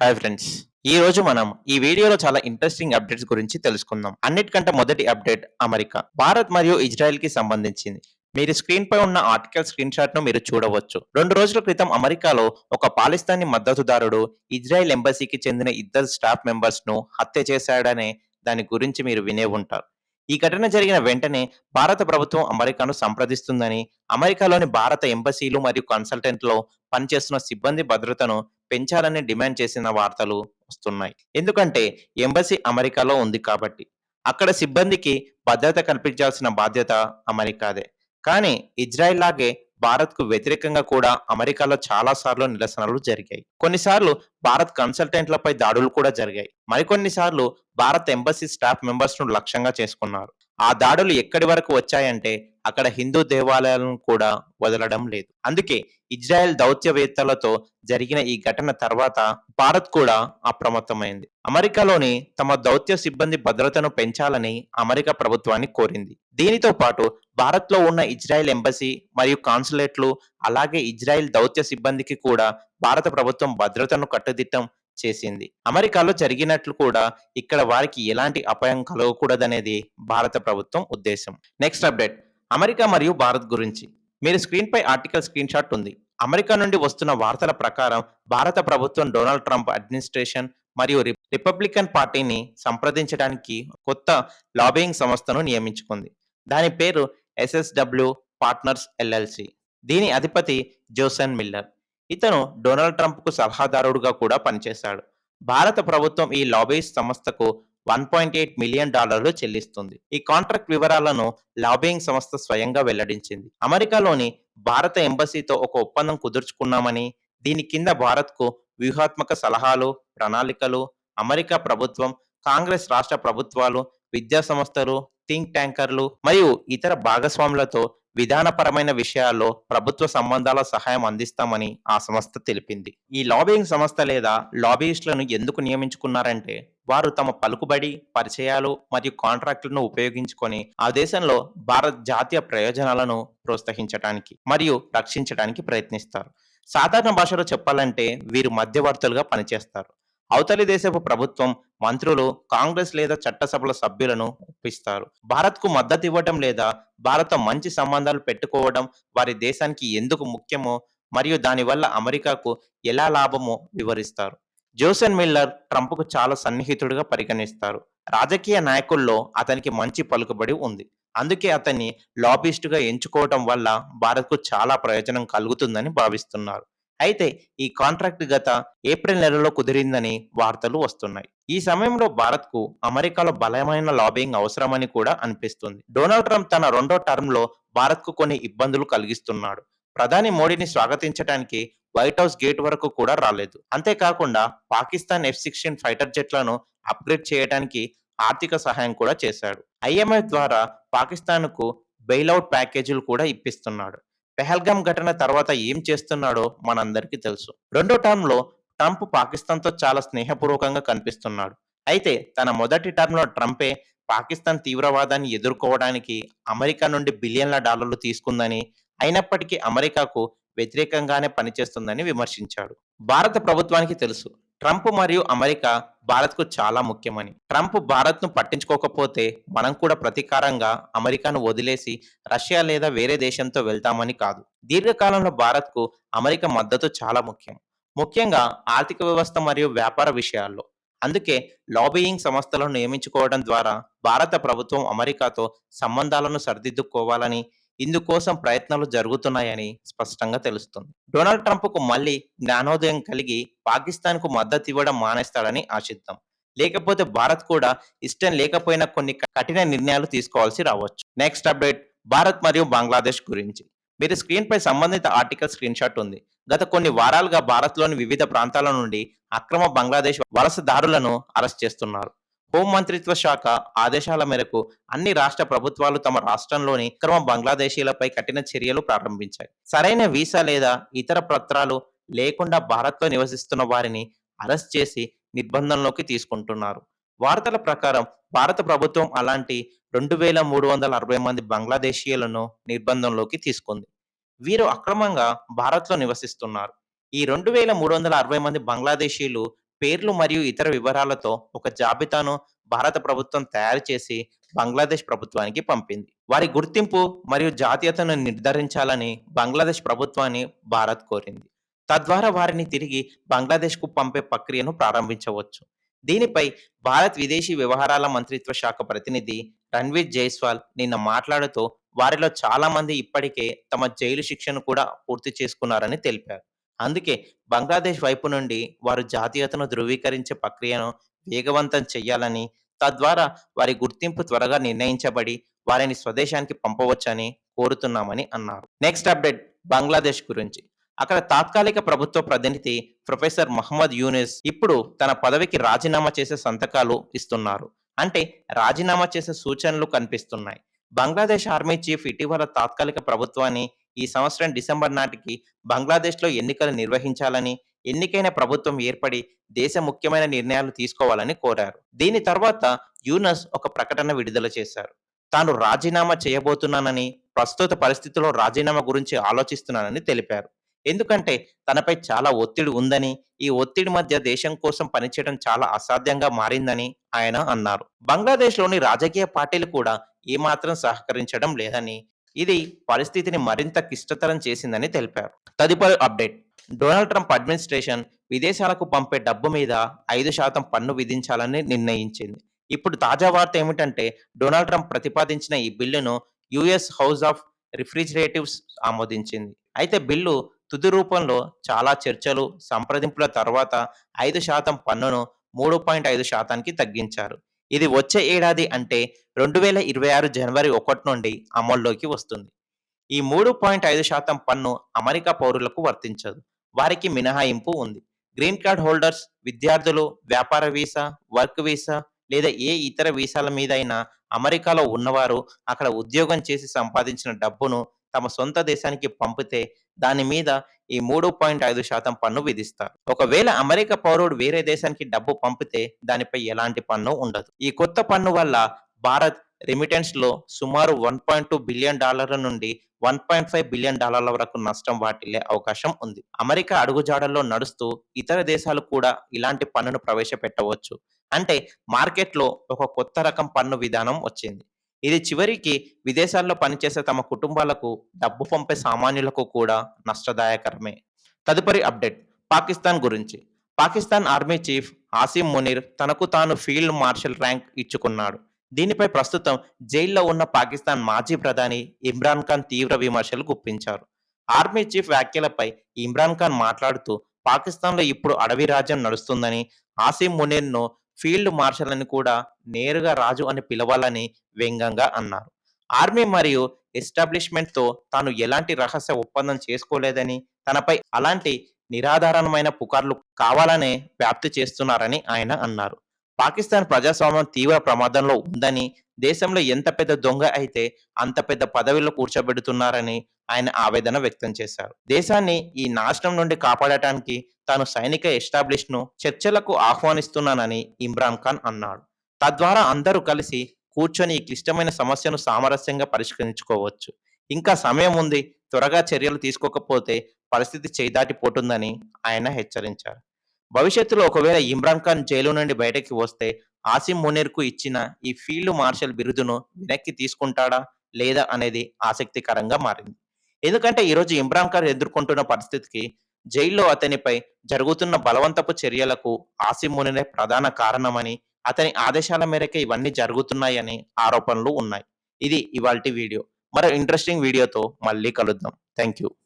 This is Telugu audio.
హాయ్ ఫ్రెండ్స్ ఈ రోజు మనం ఈ వీడియోలో చాలా ఇంట్రెస్టింగ్ అప్డేట్స్ గురించి తెలుసుకుందాం. అన్నిటికంటే మొదటి అప్డేట్ అమెరికా. భారత్ మరియు ఇజ్రాయెల్కి సంబంధించింది. మీరు స్క్రీన్ పై ఉన్న ఆర్టికల్ స్క్రీన్ షాట్ను మీరు చూడవచ్చు. రెండు రోజుల క్రితం అమెరికాలో ఒక పాలిస్తానీ మద్దతుదారుడు ఇజ్రాయెల్ ఎంబసీకి చెందిన ఇద్దరు స్టాఫ్ మెంబర్స్ను హత్య చేశాడనే దాని గురించి మీరు వినే ఉంటారు. ఈ ఘటన జరిగిన వెంటనే భారత ప్రభుత్వం అమెరికాను సంప్రదిస్తుందని అమెరికాలోని భారత ఎంబసీలు మరియు కన్సల్టెంట్లో పనిచేస్తున్న సిబ్బంది భద్రతను పెంచాలని డిమాండ్ చేసిన వార్తలు వస్తున్నాయి. ఎందుకంటే ఎంబసీ అమెరికాలో ఉంది కాబట్టి. అక్కడ సిబ్బందికి భద్రత కల్పించాల్సిన బాధ్యత అమెరికాదే. కానీ ఇజ్రాయెల్ లాగే భారత్కు వ్యతిరేకంగా కూడా అమెరికాలో చాలా సార్లు నిరసనలు జరిగాయి. కొన్నిసార్లు భారత్ కన్సల్టెంట్లపై దాడులు కూడా జరిగాయి. మరికొన్ని సార్లు భారత్ ఎంబసీ స్టాఫ్ మెంబర్స్ను లక్ష్యంగా చేసుకున్నారు. ఆ దాడులు ఎక్కడి వరకు వచ్చాయంటే అక్కడ హిందూ దేవాలయాలను కూడా వదలడం లేదు. అందుకే ఇజ్రాయెల్ దౌత్యవేత్తలతో జరిగిన ఈ ఘటన తర్వాత భారత్ కూడా అప్రమత్తమైంది. అమెరికాలోని తమ దౌత్య సిబ్బంది భద్రతను పెంచాలని అమెరికా ప్రభుత్వాన్ని కోరింది. దీనితో పాటు భారత్లో ఉన్న ఇజ్రాయెల్ ఎంబసీ మరియు కాన్సులేట్లు అలాగే ఇజ్రాయెల్ దౌత్య సిబ్బందికి కూడా భారత ప్రభుత్వం భద్రతను కట్టుదిట్టం చేసింది. అమెరికాలో జరిగినట్లు కూడా ఇక్కడ వారికి ఎలాంటి అపాయం కలగకూడదనేది భారత ప్రభుత్వం ఉద్దేశం. Next update. అమెరికా మరియు భారత్ గురించి. మీరు స్క్రీన్పై ఆర్టికల్ స్క్రీన్ షాట్ ఉంది. అమెరికా నుండి వస్తున్న వార్తల ప్రకారం భారత ప్రభుత్వం డొనాల్డ్ ట్రంప్ అడ్మినిస్ట్రేషన్ మరియు రిపబ్లికన్ పార్టీని సంప్రదించడానికి కొత్త లాబియింగ్ సంస్థను నియమించుకుంది. దాని పేరు ఎస్ఎస్డబ్ల్యూ పార్ట్నర్స్ ఎల్ఎల్సి. దీని అధిపతి జోసన్ మిల్లర్. ఇతను డొనాల్డ్ ట్రంప్కు సలహాదారుడుగా కూడా పనిచేశాడు. భారత ప్రభుత్వం ఈ లాబీయిస్ట్ సంస్థకు వన్ పాయింట్ ఎయిట్ మిలియన్ డాలర్లు చెల్లిస్తుంది. ఈ కాంట్రాక్ట్ వివరాలను లాబింగ్ సంస్థ స్వయంగా వెల్లడించింది. అమెరికాలోని భారత ఎంబసీతో ఒక ఒప్పందం కుదుర్చుకున్నామని దీని కింద భారత్కు వ్యూహాత్మక సలహాలు ప్రణాళికలు అమెరికా ప్రభుత్వం కాంగ్రెస్ రాష్ట్ర ప్రభుత్వాలు విద్యా సంస్థలు థింక్ ట్యాంకర్లు మరియు ఇతర భాగస్వాములతో విధానపరమైన విషయాల్లో ప్రభుత్వ సంబంధాల సహాయం అందిస్తామని ఆ సంస్థ తెలిపింది. ఈ లాబింగ్ సంస్థ లేదా లాబీయిస్టులను ఎందుకు నియమించుకున్నారంటే వారు తమ పలుకుబడి పరిచయాలు మరియు కాంట్రాక్టులను ఉపయోగించుకొని ఆ దేశంలో భారత్ జాతీయ ప్రయోజనాలను ప్రోత్సహించడానికి మరియు రక్షించడానికి ప్రయత్నిస్తారు. సాధారణ భాషలో చెప్పాలంటే వీరు మధ్యవర్తులుగా పనిచేస్తారు. అవతలి దేశపు ప్రభుత్వం మంత్రులు కాంగ్రెస్ లేదా చట్టసభల సభ్యులను ఒప్పిస్తారు. భారత్కు మద్దతు ఇవ్వడం లేదా భారత మంచి సంబంధాలు పెట్టుకోవడం వారి దేశానికి ఎందుకు ముఖ్యమో మరియు దానివల్ల అమెరికాకు ఎలా లాభమో వివరిస్తారు. జోసెన్ మిల్లర్ ట్రంప్కు చాలా సన్నిహితుడిగా పరిగణిస్తారు. రాజకీయ నాయకుల్లో అతనికి మంచి పలుకుబడి ఉంది. అందుకే అతన్ని లాబిస్టుగా ఎంచుకోవడం వల్ల భారత్కు చాలా ప్రయోజనం కలుగుతుందని భావిస్తున్నారు. అయితే ఈ కాంట్రాక్ట్ గత ఏప్రిల్ నెలలో కుదిరిందని వార్తలు వస్తున్నాయి. ఈ సమయంలో భారత్కు అమెరికాలో బలమైన లాబింగ్ అవసరమని కూడా అనిపిస్తుంది. డొనాల్డ్ ట్రంప్ తన రెండో టర్మ్లో భారత్కు కొన్ని ఇబ్బందులు కలిగిస్తున్నాడు. ప్రధాని మోడీని స్వాగతించడానికి వైట్ హౌస్ గేట్ వరకు కూడా రాలేదు. అంతేకాకుండా పాకిస్తాన్ ఎఫ్ సిక్స్టీన్ ఫైటర్ జెట్లను అప్గ్రేడ్ చేయడానికి ఆర్థిక సహాయం కూడా చేశాడు. ఐఎంఎఫ్ ద్వారా పాకిస్తాన్కు బెయిల్అవుట్ ప్యాకేజీలు కూడా ఇప్పిస్తున్నాడు. పెహల్గాం ఘటన తర్వాత ఏం చేస్తున్నాడో మనందరికీ తెలుసు. రెండో టర్మ్లో ట్రంప్ పాకిస్తాన్తో చాలా స్నేహపూర్వకంగా కనిపిస్తున్నాడు. అయితే తన మొదటి టర్మ్లో ట్రంపే పాకిస్తాన్ తీవ్రవాదాన్ని ఎదుర్కోవడానికి అమెరికా నుండి బిలియన్ల డాలర్లు తీసుకుందని అయినప్పటికీ అమెరికాకు వ్యతిరేకంగానే పనిచేస్తుందని విమర్శించాడు. భారత ప్రభుత్వానికి తెలుసు ట్రంప్ మరియు అమెరికా భారత్కు చాలా ముఖ్యమని. ట్రంప్ భారత్ను పట్టించుకోకపోతే మనం కూడా ప్రతీకారంగా అమెరికాను వదిలేసి రష్యా లేదా వేరే దేశంతో వెళ్తామని కాదు. దీర్ఘకాలంలో భారత్కు అమెరికా మద్దతు చాలా ముఖ్యం. ముఖ్యంగా ఆర్థిక వ్యవస్థ మరియు వ్యాపార విషయాల్లో. అందుకే లాబియింగ్ సంస్థలను నియమించుకోవడం ద్వారా భారత ప్రభుత్వం అమెరికాతో సంబంధాలను సరిదిద్దుకోవాలని ఇందుకోసం ప్రయత్నాలు జరుగుతున్నాయని స్పష్టంగా తెలుస్తుంది. డొనాల్డ్ ట్రంప్కు మళ్ళీ జ్ఞానోదయం కలిగి పాకిస్తాన్కు మద్దతు ఇవ్వడం మానేస్తాడని ఆశిద్దాం. లేకపోతే భారత్ కూడా ఇష్టం లేకపోయినా కొన్ని కఠిన నిర్ణయాలు తీసుకోవాల్సి రావచ్చు. నెక్స్ట్ అప్డేట్ భారత్ మరియు బంగ్లాదేశ్ గురించి. మీరు స్క్రీన్ పై సంబంధిత ఆర్టికల్ స్క్రీన్ షాట్ ఉంది. గత కొన్ని వారాలుగా భారత్లోని వివిధ ప్రాంతాల నుండి అక్రమ బంగ్లాదేశ్ వలసదారులను అరెస్ట్ చేస్తున్నారు. హోం మంత్రిత్వ శాఖ ఆదేశాల మేరకు అన్ని రాష్ట్ర ప్రభుత్వాలు తమ రాష్ట్రంలోని అక్రమ బంగ్లాదేశీలపై కఠిన చర్యలు ప్రారంభించాయి. సరైన వీసా లేదా ఇతర పత్రాలు లేకుండా భారత్లో నివసిస్తున్న వారిని అరెస్ట్ చేసి నిర్బంధంలోకి తీసుకుంటున్నారు. వార్తల ప్రకారం భారత ప్రభుత్వం అలాంటి రెండు వేల మూడు వందల అరవై మంది బంగ్లాదేశీయులను నిర్బంధంలోకి తీసుకుంది. వీరు అక్రమంగా భారత్లో నివసిస్తున్నారు. ఈ రెండు వేల మూడు వందల అరవై మంది బంగ్లాదేశీయులు పేర్లు మరియు ఇతర వివరాలతో ఒక జాబితాను భారత ప్రభుత్వం తయారు చేసి బంగ్లాదేశ్ ప్రభుత్వానికి పంపింది. వారి గుర్తింపు మరియు జాతీయతను నిర్ధారించాలని బంగ్లాదేశ్ ప్రభుత్వాన్ని భారత్ కోరింది. తద్వారా వారిని తిరిగి బంగ్లాదేశ్కు పంపే ప్రక్రియను ప్రారంభించవచ్చు. దీనిపై భారత్ విదేశీ వ్యవహారాల మంత్రిత్వ శాఖ ప్రతినిధి రణ్వీర్ జైస్వాల్ నిన్న మాట్లాడుతూ వారిలో చాలా మంది ఇప్పటికే తమ జైలు శిక్షను కూడా పూర్తి చేసుకున్నారని తెలిపారు. అందుకే బంగ్లాదేశ్ వైపు నుండి వారు జాతీయతను ధృవీకరించే ప్రక్రియను వేగవంతం చేయాలని తద్వారా వారి గుర్తింపు త్వరగా నిర్ణయించబడి వారిని స్వదేశానికి పంపవచ్చని కోరుతున్నామని అన్నారు. నెక్స్ట్ అప్డేట్ బంగ్లాదేశ్ గురించి. అక్కడ తాత్కాలిక ప్రభుత్వ ప్రతినిధి ప్రొఫెసర్ మహమ్మద్ యూనిస్ ఇప్పుడు తన పదవికి రాజీనామా చేసే సంతకాలు ఇస్తున్నారు. అంటే రాజీనామా చేసే సూచనలు కనిపిస్తున్నాయి. బంగ్లాదేశ్ ఆర్మీ చీఫ్ ఇటీవల తాత్కాలిక ప్రభుత్వాన్ని ఈ సంవత్సరం డిసెంబర్ నాటికి బంగ్లాదేశ్లో ఎన్నికలు నిర్వహించాలని ఎన్నికైన ప్రభుత్వం ఏర్పడి దేశ ముఖ్యమైన నిర్ణయాలు తీసుకోవాలని కోరారు. దీని తర్వాత యూనస్ ఒక ప్రకటన విడుదల చేశారు. తాను రాజీనామా చేయబోతున్నానని ప్రస్తుత పరిస్థితిలో రాజీనామా గురించి ఆలోచిస్తున్నానని తెలిపారు. ఎందుకంటే తనపై చాలా ఒత్తిడి ఉందని ఈ ఒత్తిడి మధ్య దేశం కోసం పనిచేయడం చాలా అసాధ్యంగా మారిందని ఆయన అన్నారు. బంగ్లాదేశ్లోని రాజకీయ పార్టీలు కూడా ఏమాత్రం సహకరించడం లేదని ఇది పరిస్థితిని మరింత క్లిష్టతరం చేసిందని తెలిపారు. తదుపరి అప్డేట్. డొనాల్డ్ ట్రంప్ అడ్మినిస్ట్రేషన్ విదేశాలకు పంపే డబ్బు మీద ఐదు శాతం పన్ను విధించాలని నిర్ణయించింది. ఇప్పుడు తాజా వార్త ఏమిటంటే డొనాల్డ్ ట్రంప్ ప్రతిపాదించిన ఈ బిల్లును యుఎస్ హౌస్ ఆఫ్ రిఫ్రిజిరేటివ్స్ ఆమోదించింది. అయితే బిల్లు తుది రూపంలో చాలా చర్చలు సంప్రదింపుల తర్వాత ఐదు శాతం పన్నును మూడు పాయింట్ ఐదు శాతానికి తగ్గించారు. ఇది వచ్చే ఏడాది అంటే రెండు వేల ఇరవై ఆరు జనవరి ఒకటి నుండి అమల్లోకి వస్తుంది. ఈ మూడు పాయింట్ ఐదు శాతం పన్ను అమెరికా పౌరులకు వర్తించదు. వారికి మినహాయింపు ఉంది. గ్రీన్ కార్డ్ హోల్డర్స్ విద్యార్థులు వ్యాపార వీసా వర్క్ వీసా లేదా ఏ ఇతర వీసాల మీద అయినా అమెరికాలో ఉన్నవారు అక్కడ ఉద్యోగం చేసి సంపాదించిన డబ్బును తమ సొంత దేశానికి పంపితే దాని మీద ఈ మూడు పాయింట్ ఐదు శాతం పన్ను విధిస్తారు. ఒకవేళ అమెరికా పౌరుడు వేరే దేశానికి డబ్బు పంపితే దానిపై ఎలాంటి పన్ను ఉండదు. ఈ కొత్త పన్ను వల్ల భారత్ రెమిటెన్స్లో సుమారు వన్ పాయింట్ టూ బిలియన్ డాలర్ల నుండి వన్ పాయింట్ ఫైవ్ బిలియన్ డాలర్ల వరకు నష్టం వాటిల్లే అవకాశం ఉంది. అమెరికా అడుగుజాడల్లో నడుస్తూ ఇతర దేశాలు కూడా ఇలాంటి పన్నును ప్రవేశపెట్టవచ్చు. అంటే మార్కెట్లో ఒక కొత్త రకం పన్ను విధానం వచ్చింది. ఇది చివరికి విదేశాల్లో పనిచేసే తమ కుటుంబాలకు డబ్బు పంపే సామాన్యులకు కూడా నష్టదాయకరమే. తదుపరి అప్డేట్ పాకిస్తాన్ గురించి. పాకిస్తాన్ ఆర్మీ చీఫ్ ఆసిం మునీర్ తనకు తాను ఫీల్డ్ మార్షల్ ర్యాంక్ ఇచ్చుకున్నాడు. దీనిపై ప్రస్తుతం జైల్లో ఉన్న పాకిస్తాన్ మాజీ ప్రధాని ఇమ్రాన్ ఖాన్ తీవ్ర విమర్శలు గుప్పించారు. ఆర్మీ చీఫ్ వ్యాఖ్యలపై ఇమ్రాన్ ఖాన్ మాట్లాడుతూ పాకిస్తాన్లో ఇప్పుడు అడవి రాజ్యం నడుస్తుందని ఆసిం మునీర్ను ఫీల్డ్ మార్షల్ అని కూడా నేరుగా రాజు అని పిలవాలని వ్యంగ్యంగా అన్నారు. ఆర్మీ మరియు ఎస్టాబ్లిష్మెంట్తో తాను ఎలాంటి రహస్య ఒప్పందం చేసుకోలేదని తనపై అలాంటి నిరాధారణమైన పుకార్లు కావాలనే వ్యాప్తి చేస్తున్నారని ఆయన అన్నారు. పాకిస్తాన్ ప్రజాస్వామ్యం తీవ్ర ప్రమాదంలో ఉందని దేశంలో ఎంత పెద్ద దొంగ అయితే అంత పెద్ద పదవిలో కూర్చోబెడుతున్నారని ఆయన ఆవేదన వ్యక్తం చేశారు. దేశాన్ని ఈ నాశనం నుండి కాపాడటానికి తాను సైనిక ఎస్టాబ్లిష్ను చర్చలకు ఆహ్వానిస్తున్నానని ఇమ్రాన్ ఖాన్ అన్నాడు. తద్వారా అందరూ కలిసి కూర్చొని ఈ క్లిష్టమైన సమస్యను సామరస్యంగా పరిష్కరించుకోవచ్చు. ఇంకా సమయం ఉంది త్వరగా చర్యలు తీసుకోకపోతే పరిస్థితి చేదాటిపోతుందని ఆయన హెచ్చరించారు. భవిష్యత్తులో ఒకవేళ ఇమ్రాన్ ఖాన్ జైలు నుండి బయటకి వస్తే ఆసిమ్ మునీర్కు ఇచ్చిన ఈ ఫీల్డ్ మార్షల్ బిరుదును వెనక్కి తీసుకుంటాడా లేదా అనేది ఆసక్తికరంగా మారింది. ఎందుకంటే ఈరోజు ఇమ్రాన్ ఖాన్ ఎదుర్కొంటున్న పరిస్థితికి జైల్లో అతనిపై జరుగుతున్న బలవంతపు చర్యలకు ఆసిం మునినే ప్రధాన కారణమని అతని ఆదేశాల మేరకే ఇవన్నీ జరుగుతున్నాయని ఆరోపణలు ఉన్నాయి. ఇది ఇవాల్టి వీడియో. మరో ఇంట్రెస్టింగ్ వీడియోతో మళ్ళీ కలుద్దాం. Thank you